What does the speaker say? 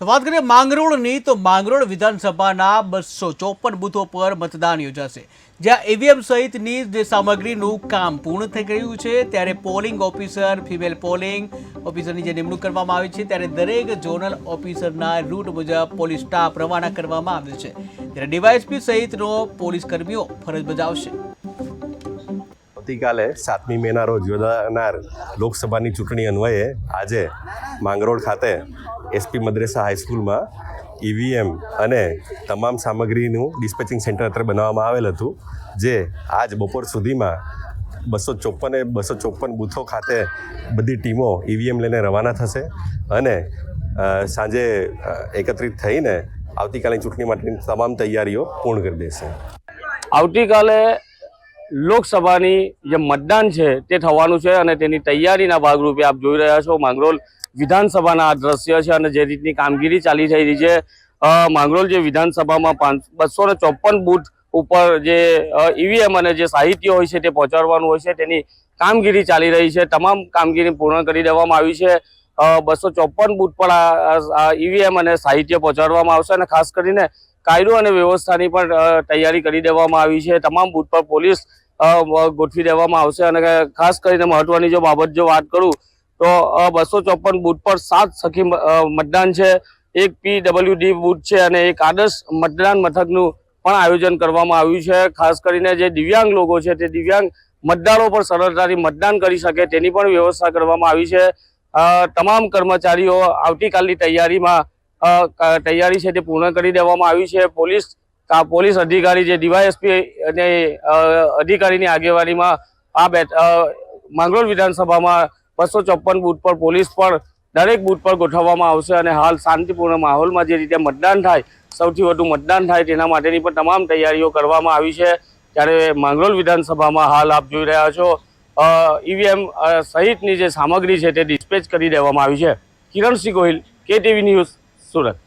તો વાત કરીએ માંગરોળની તો માંગરોળ વિધાનસભાના બસો ચોપન બૂથો પર મતદાન યોજાશે. જ્યાં ઈવીએમ સહિતની જે સામગ્રીનું કામ પૂર્ણ થઈ ગયું છે, ત્યારે પોલિંગ ઓફિસર, ફિમેલ પોલિંગ ઓફિસરની જે નિમણૂક કરવામાં આવી છે, ત્યારે દરેક ઝોનલ ઓફિસરના રૂટ મુજબ પોલીસ સ્ટાફ રવાના કરવામાં આવ્યો છે. ત્યારે ડીવાયએસપી સહિતનો પોલીસ કર્મીઓ ફરજ બજાવશે. આવતીકાલે સાતમી મેના રોજ યોજાનાર લોકસભાની ચૂંટણી અન્વયે આજે માંગરોળ ખાતે એસપી મદ્રેસા હાઈસ્કૂલમાં ઈવીએમ અને તમામ સામગ્રીનું ડિસ્પેચિંગ સેન્ટર અત્યારે બનાવવામાં આવેલ હતું, જે આજ બપોર સુધીમાં બસો ચોપન બસો ચોપન બૂથો ખાતે બધી ટીમો ઈવીએમ લઈને રવાના થશે અને સાંજે એકત્રિત થઈને આવતીકાલની ચૂંટણી માટેની તમામ તૈયારીઓ પૂર્ણ કરી દેશે. આવતીકાલે લોકસભાની જે મતદાન છે તે થવાનું છે અને તેની તૈયારીના ભાગરૂપે આપ જોઈ રહ્યા છો માંગરોલ વિધાનસભાના આ દ્રશ્ય છે અને જે રીતની કામગીરી ચાલી રહી છે. માંગરોલ જે વિધાનસભામાં પાંચ, બસો ને ચોપન બૂથ ઉપર જે ઈવીએમ અને જે સાહિત્ય હોય છે તે પહોંચાડવાનું હોય છે. તેની કામગીરી ચાલી રહી છે. તમામ કામગીરી પૂર્ણ કરી દેવામાં આવી છે. બસો ચોપન બૂથ પર આ ઈવીએમ અને સાહિત્ય પહોંચાડવામાં આવશે અને ખાસ કરીને કાયદો અને વ્યવસ્થાની પણ તૈયારી કરી દેવામાં આવી છે. તમામ બૂથ પર પોલીસ ગોઠવી દેવામાં આવશે. અને ખાસ કરીને મહત્વની જો બાબત જો વાત કરું, તો બસો ચોપન બૂથ પર સાત સખી મતદાન છે. એક પીડબ્લ્યુડી બૂથ છે અને એક આદર્શ મતદાન મથકનું પણ આયોજન કરવામાં આવ્યું છે. ખાસ કરીને જે દિવ્યાંગ લોકો છે, તે દિવ્યાંગ મતદારો પર સરળતાથી મતદાન કરી શકે તેની પણ વ્યવસ્થા કરવામાં આવી છે. તમામ કર્મચારીઓ આવતીકાલની તૈયારીમાં તૈયારી છે તે પૂર્ણ કરી દેવામાં આવી છે. પોલીસ પોલીસ અધિકારી જે ડીવાયએસપી અને અધિકારીની આગેવાનીમાં આ બે માંગરોળ વિધાનસભામાં બસો ચોપન બૂથ પર પોલીસ પણ દરેક બૂથ પર ગોઠવવામાં આવશે અને હાલ શાંતિપૂર્ણ માહોલમાં જે રીતે મતદાન થાય, સૌથી વધુ મતદાન થાય તેના માટેની પણ તમામ તૈયારીઓ કરવામાં આવી છે. ત્યારે માંગરોળ વિધાનસભામાં હાલ આપ જોઈ રહ્યા છો ઈવીએમ સહિતની જે સામગ્રી છે તે ડિસ્પેચ કરી દેવામાં આવી છે. Kiransinh Gohil, KTV news Sura.